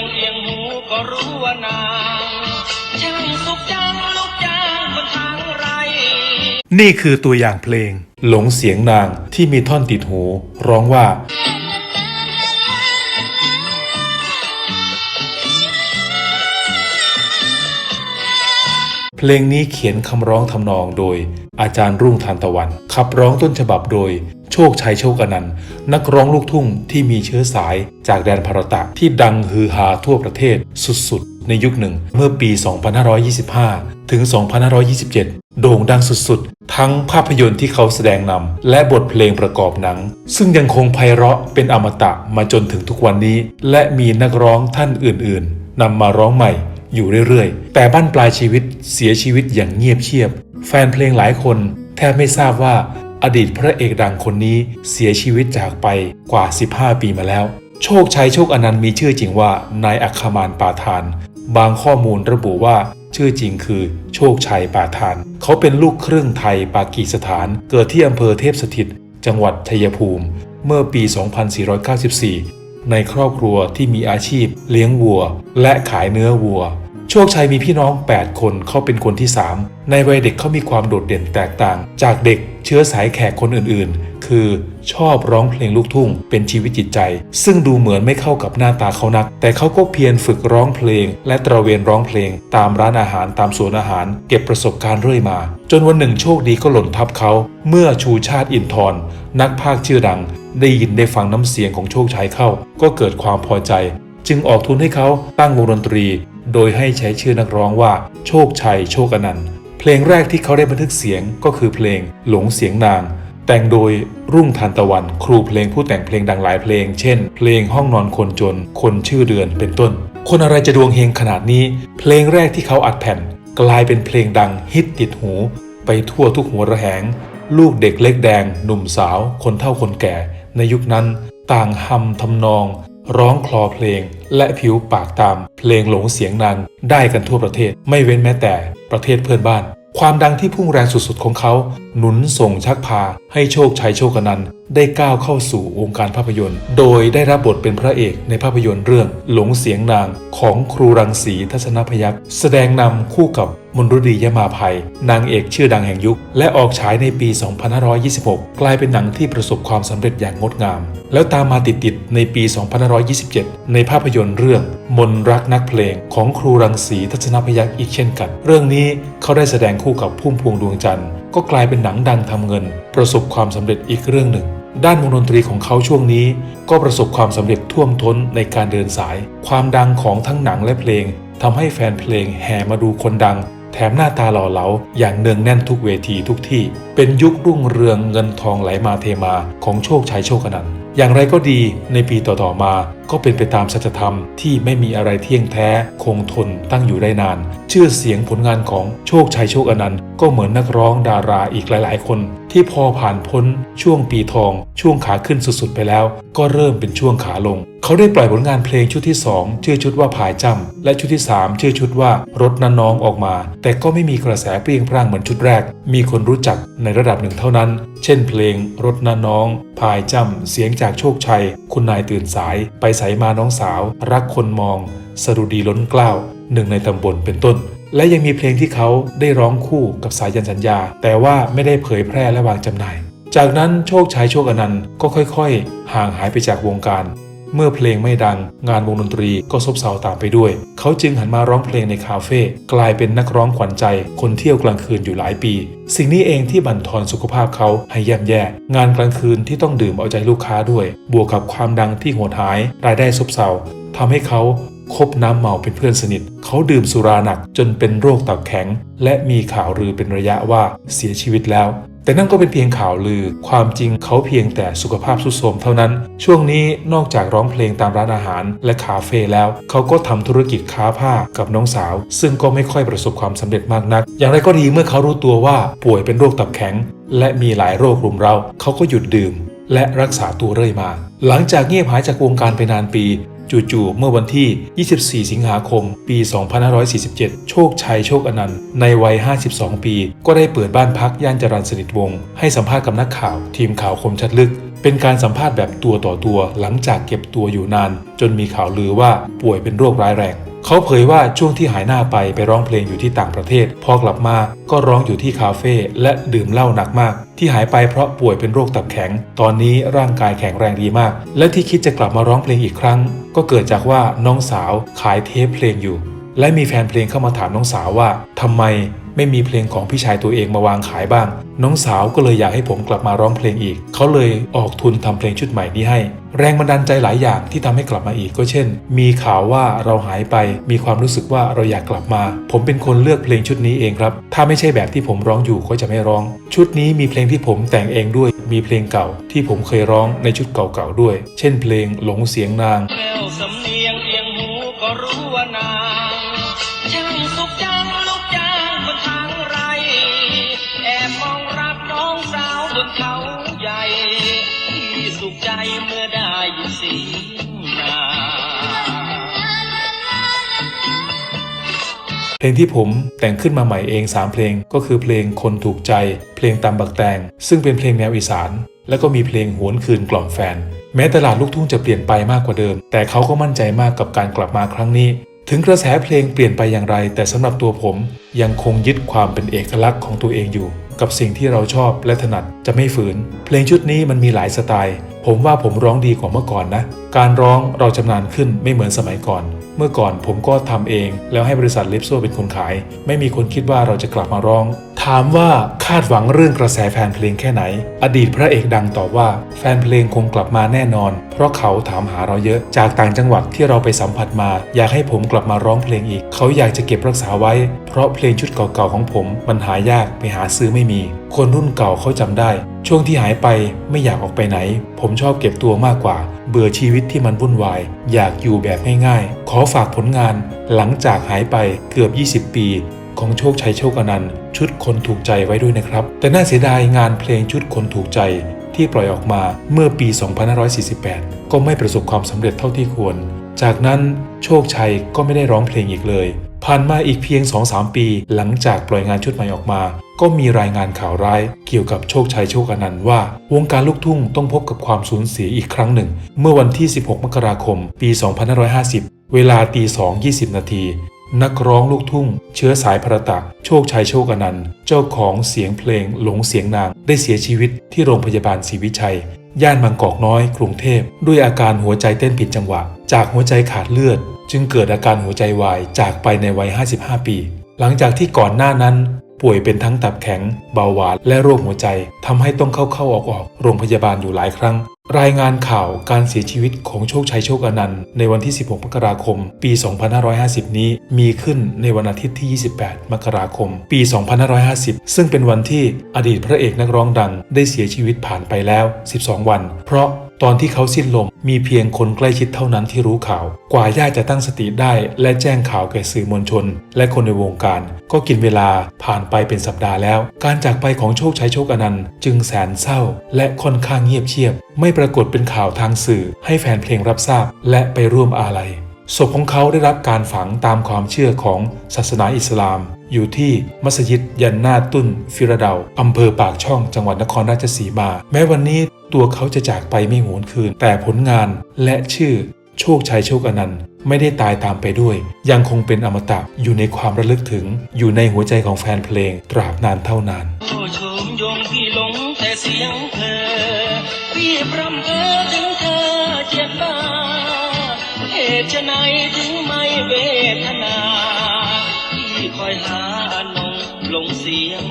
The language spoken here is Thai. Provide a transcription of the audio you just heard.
ียงเอียงหูก็รู้ว่านางช่างสุขจังลูกจ้างบนทางไร นี่คือตัวอย่างเพลง หลงเสียงนางที่มีท่อนติดหู ร้องว่า เพลงนี้เขียนคำร้องทำนองโดย อาจารย์รุ่งทานตะวัน ขับร้องต้นฉบับโดย โชคชัยโชคอนันต์นักร้องลูกทุ่งที่มีเชื้อสายจากแดนพารตะที่ดังฮือฮาทั่วประเทศสุดๆ ในยุคหนึ่งเมื่อปี 2525 ถึง 2527 โด่งดังสุดๆ ทั้งภาพยนตร์ที่เขาแสดงนำและบทเพลงประกอบหนัง ซึ่งยังคงไพเราะเป็นอมตะมาจนถึงทุกวันนี้ และมีนักร้องท่านอื่นๆนำมาร้องใหม่ อยู่เรื่อยๆ แต่บั้นปลายชีวิตเสียชีวิตอย่างเงียบเชียบ แฟนเพลงหลายคน แทบไม่ทราบว่าอดีตพระเอกดังคนนี้เสียชีวิตจากไปกว่า 15 ปีมาแล้ว โชคชัยโชคอนันต์มีชื่อจริงว่านายอัคคมานปาทาน บางข้อมูลระบุว่าชื่อจริงคือโชคชัยปาทาน เขาเป็นลูกครึ่งไทยปากีสถาน เกิดที่อำเภอเทพสถิต จังหวัดชัยภูมิ เมื่อปี 2494 ในครอบครัวที่มีอาชีพ เลี้ยงวัว และขายเนื้อวัว โชคชัยมีพี่น้อง 8 คนเขาเป็นคนที่ 3 ในวัยเด็กเขามีความโดดเด่นแตกต่าง จากเด็กเชื้อสายแขกคนอื่นๆ คือชอบร้องเพลงลูกทุ่ง เป็นชีวิตจิตใจ ซึ่งดูเหมือนไม่เข้ากับหน้าตาเขานัก แต่เขาก็เพียรฝึกร้องเพลง และตระเวนร้องเพลง ตามร้านอาหารตามสวนอาหาร เก็บประสบการณ์เรื่อยมา จนวันหนึ่งโชคดีก็หล่นทับเขา เมื่อชูชาติอินทร์นักพากย์ชื่อดัง ได้ยินได้ฟังน้ำเสียงของโชคชัยเข้า ก็เกิดความพอใจ จึงออกทุนให้เขาตั้งวงดนตรี โดยให้ใช้ชื่อนักร้องว่าโชคชัยโชคอนันต์ เพลงแรกที่เขาได้บันทึกเสียงก็คือเพลงหลงเสียงนาง แต่งโดยรุ่งทานตะวัน ครูเพลงผู้แต่งเพลงดังหลายเพลง เช่น เพลงห้องนอนคนจน คนชื่อเดือนเป็นต้น คนอะไรจะดวงเฮงขนาดนี้ เพลงแรกที่เขาอัดแผ่น กลายเป็นเพลงดังฮิตติดหู ไปทั่วทุกหัวระแหง ลูกเด็กเล็กแดง หนุ่มสาว คนเฒ่าคนแก่ ในยุคนั้น ต่างหำทำนอง ร้องคลอเพลง และผิวปากตาม เพลงหลงเสียงนางได้กันทั่วประเทศ ไม่เว้นแม้แต่ประเทศเพื่อนบ้าน ความดังที่พุ่งแรงสุดๆของเขาหนุนส่งชักพาให้โชคชัยโชคนันได้ก้าวเข้าสู่วงการภาพยนตร์ โดยได้รับบทเป็นพระเอกในภาพยนตร์เรื่องหลงเสียงนางของครูรังสีทัศนพยัคฆ์แสดงนำคู่กับมนรุดียมาภัย นางเอกชื่อดังแห่งยุค และออกฉายในปี 2526 กลายเป็นหนังที่ประสบความสำเร็จอย่างงดงาม แล้วตามมาติดๆในปี 2527 ในภาพยนตร์เรื่องมนรักนักเพลงของครูรังสีทัศนพยัคฆ์อีกเช่นกัน เรื่องนี้เขาได้แสดงคู่กับพุ่มพวงดวงจันทร์ ก็กลายเป็นหนังดังทำเงิน ประสบความสำเร็จอีกเรื่องหนึ่ง ด้านวงดนตรีของเขาช่วงนี้ ก็ประสบความสำเร็จท่วมท้นในการเดินสาย ความดังของทั้งหนังและเพลงทำให้แฟนเพลงแห่มาดูคนดัง แถมหน้าตาหล่อเหลาอย่างเนืองแน่นทุกเวทีทุกที่ เป็นยุครุ่งเรืองเงินทองไหลมาเทมาของโชคชัยโชคนันท์ อย่างไรก็ดีในปีต่อๆมาก็เป็นไปตามสัจธรรมที่ไม่มีอะไรเที่ยงแท้ คงทนตั้งอยู่ได้นาน ชื่อเสียงผลงานของโชคชัยโชคอนันต์ก็เหมือนนักร้องดาราอีกหลายๆ คน ที่พอผ่านพ้นช่วงปีทอง ช่วงขาขึ้นสุดๆไปแล้ว ก็เริ่มเป็นช่วงขาลง เขาได้ปล่อยผลงานเพลงชุดที่ 2 ชื่อชุดว่าผายจำและชุดที่ 3 ชื่อชุดว่ารถนันน้องออกมา แต่ก็ไม่มีกระแสเปรี้ยงพร่างเหมือนชุดแรก มีคนรู้จักในระดับหนึ่งเท่านั้น เช่นเพลงรถนันน้องพายจำเสียงจากโชคชัย คุณนายตื่นสาย ไปใสมาน้องสาว รักคนมอง สรุดีล้นเกล้าหนึ่งในตำบลเป็นต้นและยังมีเพลงที่เขาได้ร้องคู่กับสายันสัญญา แต่ว่าไม่ได้เผยแพร่และวางจำหน่าย จากนั้นโชคชัยโชคอนันต์ก็ค่อยๆ ห่างหายไปจากวงการ เมื่อเพลงไม่ดัง งานวงดนตรีก็ซบเซาตามไปด้วย เขาจึงหันมาร้องเพลงในคาเฟ่กลายเป็นนักร้องขวัญใจ คนเที่ยวกลางคืนอยู่หลายปี สิ่งนี้เองที่บั่นทอนสุขภาพเขาให้ย่ำแย่ งานกลางคืนที่ต้องดื่มเอาใจลูกค้าด้วย บวกกับความดังที่โหดหาย รายได้ซบเซาทำให้เขาคบน้ำเมาเป็นเพื่อนสนิท เขาดื่มสุราหนักจนเป็นโรคตับแข็ง และมีข่าวลือเป็นระยะว่าเสียชีวิตแล้ว แต่นั่นก็เป็นเพียงข่าวลือ ความจริงเขาเพียงแต่สุขภาพทรุดโทรมเท่านั้น ช่วงนี้นอกจากร้องเพลงตามร้านอาหาร และคาเฟ่แล้ว เขาก็ทำธุรกิจค้าผ้ากับน้องสาว ซึ่งก็ไม่ค่อยประสบความสำเร็จมากนัก อย่างไรก็ดีเมื่อเขารู้ตัวว่าป่วยเป็นโรคตับแข็ง และมีหลายโรครุมเร้าเขาก็หยุดดื่ม และรักษาตัวเรื่อยมา หลังจากเงียบหายจากวงการไปนานปี จู่ๆเมื่อวันที่ 24 สิงหาคม ปี 2547 โชคชัยโชคอนันต์ในวัย 52 ปี ก็ได้เปิดบ้านพักย่านจรัญสนิทวงศ์ให้สัมภาษณ์กับนักข่าว ทีมข่าวคมชัดลึก เป็นการสัมภาษณ์แบบตัวต่อตัวหลังจากเก็บตัวอยู่นาน จนมีข่าวลือว่าป่วยเป็นโรคร้ายแรง เขาเผยว่าช่วงที่หายหน้าไปไปร้องเพลงอยู่ที่ต่างประเทศ พอกลับมาก็ร้องอยู่ที่คาเฟ่และดื่มเหล้าหนักมาก ที่หายไปเพราะป่วยเป็นโรคตับแข็ง ตอนนี้ร่างกายแข็งแรงดีมาก และที่คิดจะกลับมาร้องเพลงอีกครั้ง ก็เกิดจากว่าน้องสาวขายเทปเพลงอยู่ และมีแฟนเพลงเข้ามาถามน้องสาวว่าทำไมไม่มีเพลงของพี่ชายตัวเองมาวางขายบ้าง น้องสาวก็เลยอยากให้ผมกลับมาร้องเพลงอีก เขาเลยออกทุนทำเพลงชุดใหม่นี้ให้ แรงบันดาลใจหลายอย่างที่ทำให้กลับมาอีกก็เช่น มีข่าวว่าเราหายไป มีความรู้สึกว่าเราอยากกลับมา ผมเป็นคนเลือกเพลงชุดนี้เองครับ ถ้าไม่ใช่แบบที่ผมร้องอยู่ก็จะไม่ร้อง ชุดนี้มีเพลงที่ผมแต่งเองด้วย มีเพลงเก่าที่ผมเคยร้องในชุดเก่าๆด้วย เช่น เพลงหลงเสียงนางแววสำเนีย ขใจเมื่อได้ยินเสียงนาเพลงที่ผมแต่งขึ้นมาใหม่เอง 3 เพลงก็คือเพลงคนถูกใจ เพลงตามบักแตง ซึ่งเป็นเพลงแนวอีสาน แล้วก็มีเพลงหวนคืนกล่อมแฟน แม้ตลาดลูกทุ่งจะเปลี่ยนไปมากกว่าเดิม แต่เขาก็มั่นใจมากกับการกลับมาครั้งนี้ ถึงกระแสเพลงเปลี่ยนไปอย่างไร แต่สำหรับตัวผมยังคงยึดความเป็นเอกลักษณ์ของตัวเองอยู่ กับสิ่งที่เราชอบและถนัดจะไม่ฝืน เพลงชุดนี้มันมีหลายสไตล์ผมว่าผมร้องดีกว่าเมื่อก่อนนะ การร้องเราชำนาญขึ้นไม่เหมือนสมัยก่อน เมื่อก่อนผมก็ทำเอง แล้วให้บริษัทลิปโซเป็นคนขาย ไม่มีคนคิดว่าเราจะกลับมาร้อง ถามว่าคาดหวังเรื่องกระแสแฟนเพลงแค่ไหน อดีตพระเอกดังตอบว่า แฟนเพลงคงกลับมาแน่นอน เพราะเขาถามหาเราเยอะ จากต่างจังหวัดที่เราไปสัมผัสมา อยากให้ผมกลับมาร้องเพลงอีก เขาอยากจะเก็บรักษาไว้ เพราะเพลงชุดเก่าๆของผมมันหายากไปหาซื้อไม่มีคนรุ่นเก่าเขาจำได้ ช่วงที่หายไปไม่อยากออกไปไหน ผมชอบเก็บตัวมากกว่า เบื่อชีวิตที่มันวุ่นวาย อยากอยู่แบบง่ายๆ ขอฝากผลงาน หลังจากหายไปเกือบ 20 ปี ของโชคชัยโชคอนันต์ชุดคนถูกใจไว้ด้วยนะครับ แต่น่าเสียดายงานเพลงชุดคนถูกใจที่ปล่อยออกมาเมื่อปี 2548 ก็ไม่ประสบความสำเร็จเท่าที่ควร จากนั้นโชคชัยก็ไม่ได้ร้องเพลงอีกเลย ผ่านมาอีกเพียง 2-3 ปี หลังจากปล่อยงานชุดใหม่ออกมา ก็มีรายงานข่าวร้ายเกี่ยวกับโชคชัยโชคอนันต์ว่า วงการลูกทุ่งต้องพบกับความสูญเสียอีกครั้งหนึ่ง เมื่อวันที่ 16 มกราคม ปี 2550 เวลาตี2 20 นาทีนักร้องลูกทุ่ง เชื้อสายพระตะ โชคชัยโชคอนันต์ เจ้าของเสียงเพลงหลงเสียงนาง ได้เสียชีวิตที่โรงพยาบาลศรีวิชัย ย่านบางกอกน้อย กรุงเทพ ด้วยอาการหัวใจเต้นผิดจังหวะ จากหัวใจขาดเลือด จึงเกิดอาการหัวใจวายจากไปในวัย 55 ปี หลังจากที่ก่อนหน้านั้น ป่วยเป็นทั้งตับแข็ง เบาหวานและโรคหัวใจทำให้ต้องเข้าเข้าออกออกๆโรงพยาบาลอยู่หลายครั้ง รายงานข่าวการเสียชีวิตของโชคชัยโชคอนันต์ในวันที่ 16 มกราคม ปี 2550 นี้มีขึ้นในวันอาทิตย์ที่ 28 มกราคม ปี 2550 ซึ่งเป็นวันที่อดีตพระเอกนักร้องดังได้เสียชีวิตผ่านไปแล้ว 12 วัน เพราะ ตอนที่เขาสิ้นลมมีเพียงคนใกล้ชิดเท่านั้นที่รู้ข่าว กว่าญาติจะตั้งสติได้ และแจ้งข่าวแก่สื่อมวลชน และคนในวงการ ก็กินเวลาผ่านไปเป็นสัปดาห์แล้ว การจากไปของโชคชัยโชคอนันต์จึงแสนเศร้า และค่อนข้างเงียบเชียบ ไม่ปรากฏเป็นข่าวทางสื่อ ให้แฟนเพลงรับทราบ และไปร่วมอาลัย ศพของเขาได้รับการฝังตามความเชื่อของศาสนาอิสลาม อยู่ที่มัสยิดยันนาตุนฟิราเดาอำเภอปากช่องจังหวัดนครราชสีมา แม้วันนี้ตัวเขาจะจากไปไม่หวนคืน แต่ผลงานและชื่อโชคชัยโชคอนันต์ไม่ได้ตายตามไปด้วย ยังคงเป็นอมตะอยู่ในความระลึกถึง อยู่ในหัวใจของแฟนเพลงตราบนานเท่านานชมยงพี่หลงแต่เสียงเธอ พี่พรำเพ้อถึงเธอเจ็บมา เหตุไฉนถึงไม่เวทนาที่คอยหาอนงหลงเสียง